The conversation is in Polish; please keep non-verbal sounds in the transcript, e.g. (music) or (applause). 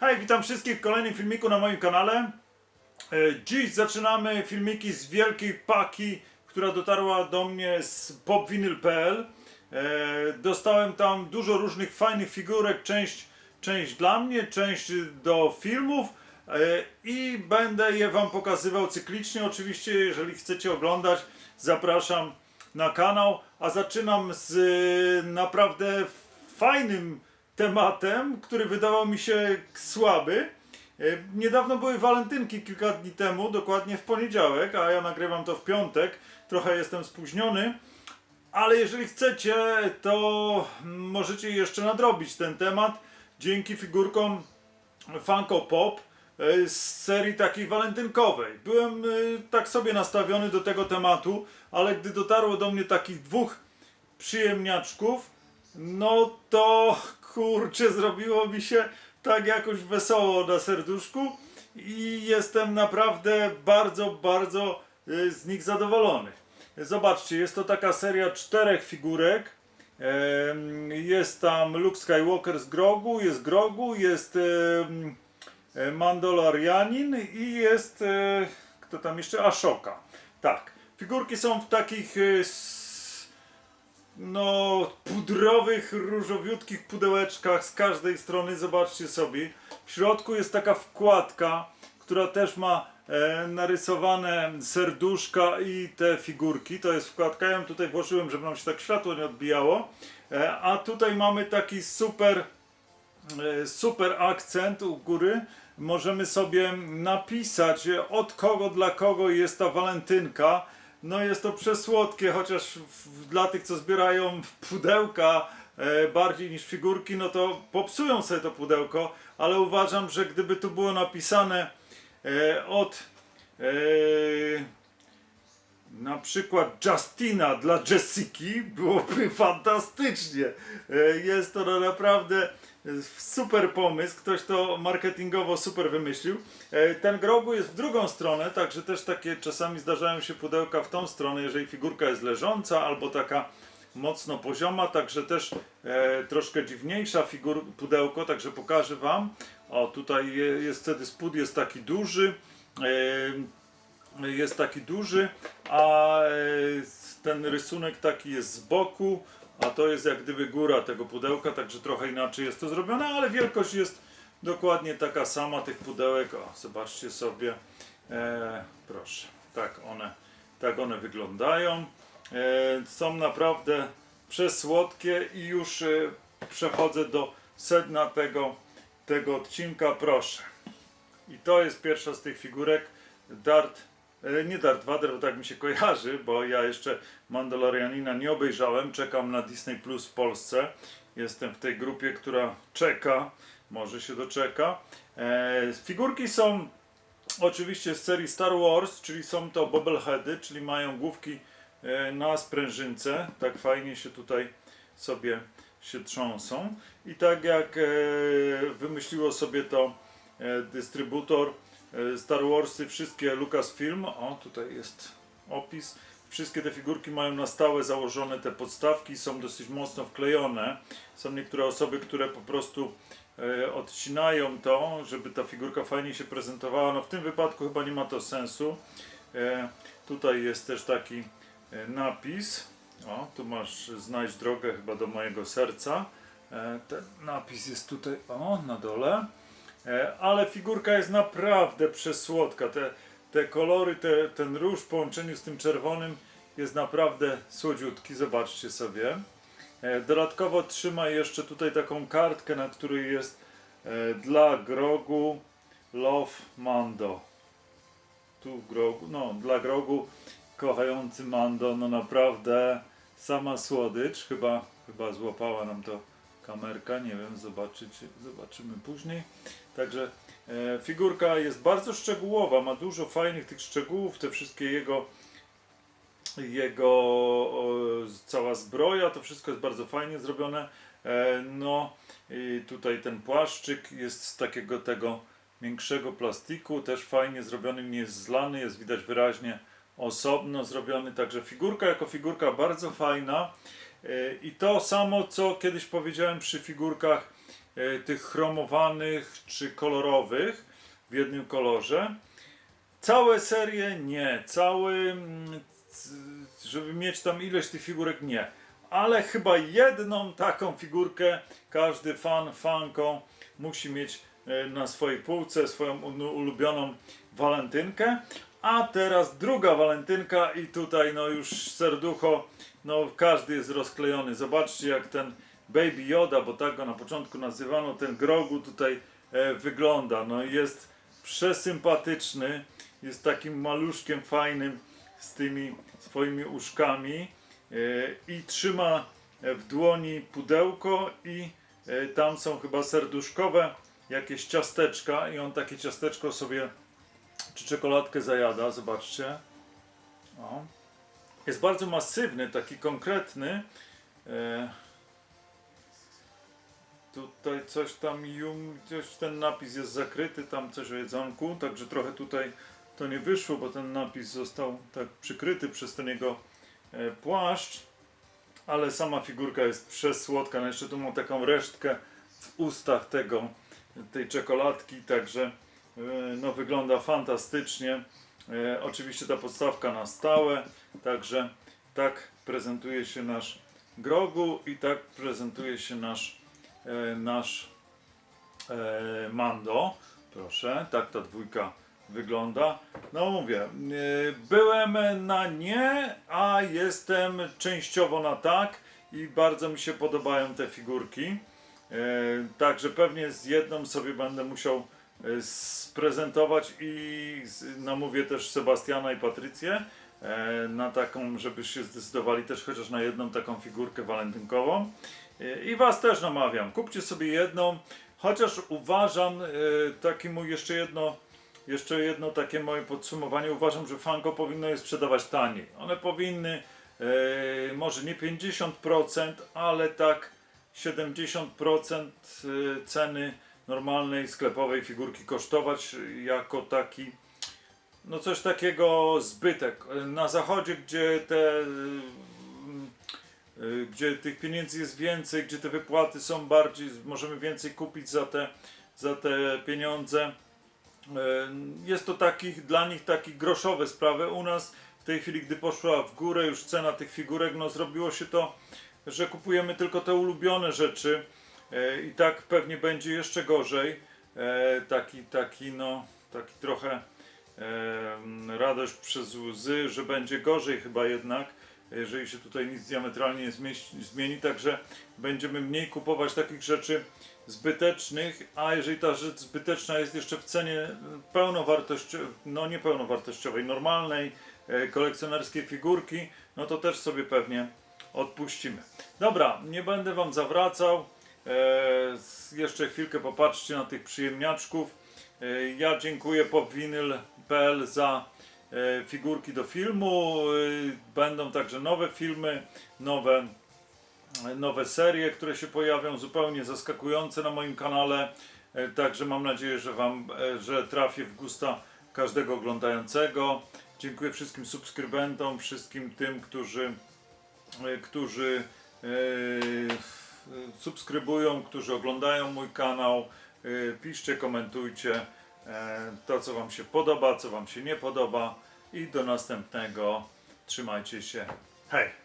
Hej, witam wszystkich w kolejnym filmiku na moim kanale. E, Dziś zaczynamy filmiki z wielkiej paki, która dotarła do mnie z popvinyl.pl. E, Dostałem tam dużo różnych fajnych figurek, część, część dla mnie, część do filmów e, i będę je Wam pokazywał cyklicznie. Oczywiście, jeżeli chcecie oglądać, zapraszam na kanał, a zaczynam z naprawdę fajnym tematem, który wydawał mi się słaby. E, Niedawno były walentynki, kilka dni temu, dokładnie w poniedziałek, a ja nagrywam to w piątek. Trochę jestem spóźniony, ale jeżeli chcecie, to możecie jeszcze nadrobić ten temat dzięki figurkom Funko Pop e, z serii takiej walentynkowej. Byłem e, tak sobie nastawiony do tego tematu, ale gdy dotarło do mnie takich dwóch przyjemniaczków, no to kurczę, zrobiło mi się tak jakoś wesoło na serduszku i jestem naprawdę bardzo, bardzo y, z nich zadowolony. Zobaczcie, jest to taka seria czterech figurek. Jest tam Luke Skywalker z Grogu, jest Grogu, jest Mandalorianin i jest e, kto tam jeszcze? Ashoka. Tak. Figurki są w takich e, no, pudrowych, różowiutkich pudełeczkach z każdej strony, zobaczcie sobie. W środku jest taka wkładka, która też ma e, narysowane serduszka i te figurki. To jest wkładka, ja ją tutaj włożyłem, żeby nam się tak światło nie odbijało. E, a tutaj mamy taki super e, super akcent u góry. Możemy sobie napisać e, od kogo dla kogo jest ta walentynka. No jest to przesłodkie, chociaż w, dla tych, co zbierają pudełka e, bardziej niż figurki, no to popsują sobie to pudełko, ale uważam, że gdyby tu było napisane e, od e, na przykład Justina dla Jessiki byłoby (laughs) fantastycznie. E, Jest to no naprawdę super pomysł, ktoś to marketingowo super wymyślił. E, Ten grogu jest w drugą stronę, także też takie czasami zdarzają się pudełka w tą stronę, jeżeli figurka jest leżąca albo taka mocno pozioma, także też e, troszkę dziwniejsza figur, pudełko, także pokażę Wam. O, tutaj je- jest wtedy spód jest taki duży. E, jest taki duży, a e, ten rysunek taki jest z boku, a to jest jak gdyby góra tego pudełka, także trochę inaczej jest to zrobione, ale wielkość jest dokładnie taka sama tych pudełek. O, zobaczcie sobie, e, proszę, tak one, tak one wyglądają. E, są naprawdę przesłodkie i już e, przechodzę do sedna tego, tego odcinka, proszę. I to jest pierwsza z tych figurek. Dart, nie Dart Vader, bo tak mi się kojarzy, bo ja jeszcze Mandalorianina nie obejrzałem. Czekam na Disney Plus w Polsce. Jestem w tej grupie, która czeka, może się doczeka. E, figurki są oczywiście z serii Star Wars, czyli są to bobbleheady, czyli mają główki e, na sprężynce. Tak fajnie się tutaj sobie się trząsą. I tak jak e, wymyśliło sobie to e, dystrybutor e, Star Warsy, wszystkie Lucasfilm, o tutaj jest opis, wszystkie te figurki mają na stałe założone te podstawki, są dosyć mocno wklejone. Są niektóre osoby, które po prostu e, odcinają to, żeby ta figurka fajnie się prezentowała. No w tym wypadku chyba nie ma to sensu. E, tutaj jest też taki e, napis. O, tu masz znajdź drogę chyba do mojego serca. E, ten napis jest tutaj, o, na dole. E, ale figurka jest naprawdę przesłodka. Te, te kolory, te, ten róż w połączeniu z tym czerwonym jest naprawdę słodziutki. Zobaczcie sobie. E, dodatkowo trzyma jeszcze tutaj taką kartkę, na której jest e, dla Grogu Love Mando. Tu Grogu, no dla Grogu kochający Mando, no naprawdę sama słodycz. Chyba, chyba złapała nam to kamerka, nie wiem, zobaczyć, zobaczymy później. Także e, figurka jest bardzo szczegółowa, ma dużo fajnych tych szczegółów, te wszystkie jego jego cała zbroja, to wszystko jest bardzo fajnie zrobione. E, no i tutaj ten płaszczyk jest z takiego tego większego plastiku, też fajnie zrobiony, nie jest zlany, jest widać wyraźnie osobno zrobiony, także figurka jako figurka bardzo fajna. I to samo, co kiedyś powiedziałem przy figurkach e, tych chromowanych czy kolorowych w jednym kolorze. Całe serie nie, cały, mm, żeby mieć tam ileś tych figurek nie. Ale chyba jedną taką figurkę każdy fan, fanką musi mieć e, na swojej półce, swoją ulu- ulubioną walentynkę. A teraz druga walentynka i tutaj no już serducho, no każdy jest rozklejony. Zobaczcie jak ten Baby Yoda, bo tak go na początku nazywano, ten Grogu tutaj e, wygląda. No jest przesympatyczny, jest takim maluszkiem fajnym z tymi swoimi uszkami e, i trzyma e, w dłoni pudełko i e, tam są chyba serduszkowe jakieś ciasteczka i on takie ciasteczko sobie czy czekoladkę zajada, zobaczcie. O. Jest bardzo masywny, taki konkretny. E, tutaj coś tam, jum, coś, ten napis jest zakryty, tam coś o jedzonku, także trochę tutaj to nie wyszło, bo ten napis został tak przykryty przez ten jego e, płaszcz, ale sama figurka jest przesłodka, no jeszcze tu mam taką resztkę w ustach tego, tej czekoladki, także no wygląda fantastycznie. E, oczywiście ta podstawka na stałe, także tak prezentuje się nasz Grogu i tak prezentuje się nasz, e, nasz e, Mando. Proszę, tak ta dwójka wygląda. No mówię, e, byłem na nie, a jestem częściowo na tak i bardzo mi się podobają te figurki. E, Także pewnie z jedną sobie będę musiał e, sprezentować i namówię też Sebastiana i Patrycję e, na taką, żeby się zdecydowali też chociaż na jedną taką figurkę walentynkową. E, I Was też namawiam, kupcie sobie jedną, chociaż uważam, e, taki mój jeszcze jedno, jeszcze jedno takie moje podsumowanie, uważam, że Funko powinno je sprzedawać taniej. One powinny e, może nie 50%, ale tak 70% y, ceny normalnej sklepowej figurki kosztować jako taki no coś takiego zbytek. Na zachodzie, gdzie te y, gdzie tych pieniędzy jest więcej, gdzie te wypłaty są bardziej, możemy więcej kupić za te, za te pieniądze. Y, Jest to takich, dla nich taki groszowe sprawy. U nas w tej chwili, gdy poszła w górę już cena tych figurek, no zrobiło się to, że kupujemy tylko te ulubione rzeczy i tak pewnie będzie jeszcze gorzej. E, Taki, taki, no, taki trochę e, radość przez łzy, że będzie gorzej chyba jednak, jeżeli się tutaj nic diametralnie nie zmieni, także będziemy mniej kupować takich rzeczy zbytecznych, a jeżeli ta rzecz zbyteczna jest jeszcze w cenie pełnowartościowej, no nie pełnowartościowej, normalnej, e, kolekcjonerskiej figurki, no to też sobie pewnie odpuścimy. Dobra, nie będę Wam zawracał. E, jeszcze chwilkę popatrzcie na tych przyjemniaczków. E, ja dziękuję popwinyl.pl za e, figurki do filmu. Będą także nowe filmy, nowe, nowe serie, które się pojawią, zupełnie zaskakujące na moim kanale. Także mam nadzieję, że Wam, że trafię w gusta każdego oglądającego. Dziękuję wszystkim subskrybentom, wszystkim tym, którzy którzy e, subskrybują, którzy oglądają mój kanał. E, Piszcie, komentujcie e, to, co Wam się podoba, co Wam się nie podoba. I do następnego. Trzymajcie się. Hej!